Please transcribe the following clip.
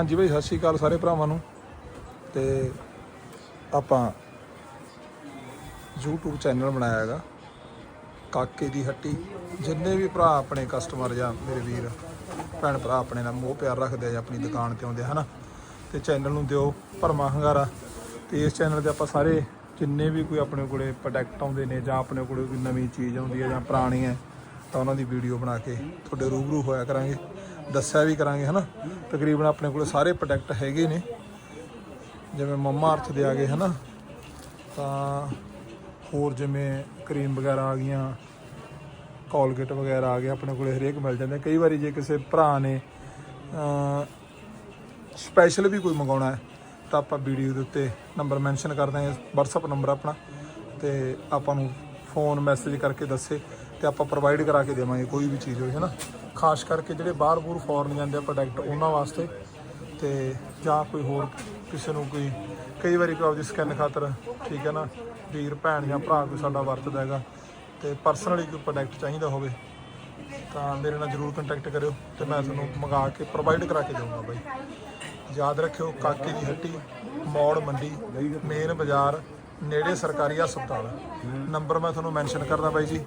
ਹਾਂਜੀ ਭਾਈ ਸਤਿ ਸ਼੍ਰੀ ਅਕਾਲ ਸਾਰੇ ਭਰਾਵਾਂ ਨੂੰ। ਤੇ ਆਪਾਂ YouTube ਚੈਨਲ ਬਣਾਇਆ ਹੈਗਾ, ਕਾਕੇ ਦੀ ਹੱਟੀ। ਜਿੰਨੇ ਵੀ ਭਰਾ ਆਪਣੇ ਕਸਟਮਰ ਜਾਂ ਮੇਰੇ ਵੀਰ, ਭੈਣ ਭਰਾ ਆਪਣੇ ਨਾਲ ਮੋਹ ਪਿਆਰ ਰੱਖਦੇ ਆ ਜਾਂ ਆਪਣੀ ਦੁਕਾਨ ਤੇ ਆਉਂਦੇ ਆ, ਹਨਾ? ਤੇ ਚੈਨਲ ਨੂੰ ਦਿਓ ਭਰਮਾ ਹੰਗਾਰਾ। ਤੇ ਇਸ ਚੈਨਲ ਤੇ ਆਪਾਂ ਸਾਰੇ ਜਿੰਨੇ ਵੀ ਕੋਈ ਆਪਣੇ ਕੋਲੇ ਪ੍ਰੋਡਕਟ ਆਉਂਦੇ ਨੇ ਜਾਂ ਆਪਣੇ ਕੋਲੇ ਕੋਈ ਨਵੀਂ ਚੀਜ਼ ਆਉਂਦੀ ਹੈ ਜਾਂ ਪੁਰਾਣੀ ਹੈ, ਤਾਂ ਉਹਨਾਂ ਦੀ ਵੀਡੀਓ ਬਣਾ ਕੇ ਤੁਹਾਡੇ ਰੂਬਰੂ ਹੋਇਆ ਕਰਾਂਗੇ। ਦੱਸਿਆ ਵੀ ਕਰਾਂਗੇ, ਹਨਾ? ਤਕਰੀਬਨ ਆਪਣੇ ਕੋਲ ਸਾਰੇ ਪ੍ਰੋਡਕਟ ਹੈਗੇ ਨੇ। ਜਿਵੇਂ ਮੰਮਾ ਅਰਥ ਦੇ ਆ ਗਏ, ਹਨਾ? ਤਾਂ ਹੋਰ ਜਿਵੇਂ ਕਰੀਮ ਵਗੈਰਾ ਆ ਗਈਆਂ ਕੋਲਗੇਟ ਵਗੈਰਾ ਆ ਗਏ, ਆਪਣੇ ਕੋਲੇ ਹਰੇਕ ਮਿਲ ਜਾਂਦੇ। ਕਈ ਵਾਰੀ ਜੇ ਕਿਸੇ ਭਰਾ ਨੇ ਸਪੈਸ਼ਲ ਵੀ ਕੋਈ ਮੰਗਾਉਣਾ ਹੈ, ਤਾਂ ਆਪਾਂ ਵੀਡੀਓ ਦੇ ਉੱਤੇ ਨੰਬਰ ਮੈਂਸ਼ਨ ਕਰ ਦਾਂਗੇ WhatsApp ਨੰਬਰ ਆਪਣਾ, ਤੇ ਆਪਾਂ ਨੂੰ ਫੋਨ ਮੈਸੇਜ ਕਰਕੇ ਦੱਸੇ ਤੇ ਆਪਾਂ ਪ੍ਰੋਵਾਈਡ ਕਰਾ ਕੇ ਦੇਵਾਂਗੇ ਕੋਈ ਵੀ ਚੀਜ਼ ਹੋਵੇ ਹਨਾ? ਖਾਸ ਕਰਕੇ ਜਿਹੜੇ ਬਾਹਰ ਬੂਰ ਫੋਰਨ ਜਾਂਦੇ ਆ ਪ੍ਰੋਡਕਟ ਉਹਨਾਂ ਵਾਸਤੇ ਤੇ ਜਾਂ ਕੋਈ ਹੋਰ ਕਿਸੇ ਨੂੰ ਕੋਈ, ਕਈ ਵਾਰੀ ਕੋਈ ਆਪਦੀ ਸਕਿਨ ਖਾਤਰ, ਠੀਕ ਹੈ ਨਾ, ਵੀਰ, ਭੈਣ ਜਾਂ ਭਰਾ ਕੋਈ ਸਾਡਾ ਵਰਤਦਾ ਹੈਗਾ ਤੇ ਪਰਸਨਲੀ ਕੋਈ ਪ੍ਰੋਡਕਟ ਚਾਹੀਦਾ ਹੋਵੇ, ਤਾਂ ਮੇਰੇ ਨਾਲ ਜਰੂਰ ਕੰਟੈਕਟ ਕਰਿਓ ਤੇ ਮੈਂ ਤੁਹਾਨੂੰ ਮੰਗਾ ਕੇ ਪ੍ਰੋਵਾਈਡ ਕਰਾ ਕੇ ਦੇਵਾਂਗਾ ਬਾਈ। ਯਾਦ ਰੱਖਿਓ, ਕਾਕੇ ਦੀ ਹੱਟੀ, ਮੌੜ ਮੰਡੀ ਮੇਨ ਬਾਜ਼ਾਰ ਨੇੜੇ ਸਰਕਾਰੀ ਹਸਪਤਾਲ ਨੰਬਰ ਮੈਂ ਤੁਹਾਨੂੰ ਮੈਂਸ਼ਨ ਕਰਦਾ ਬਾਈ ਜੀ।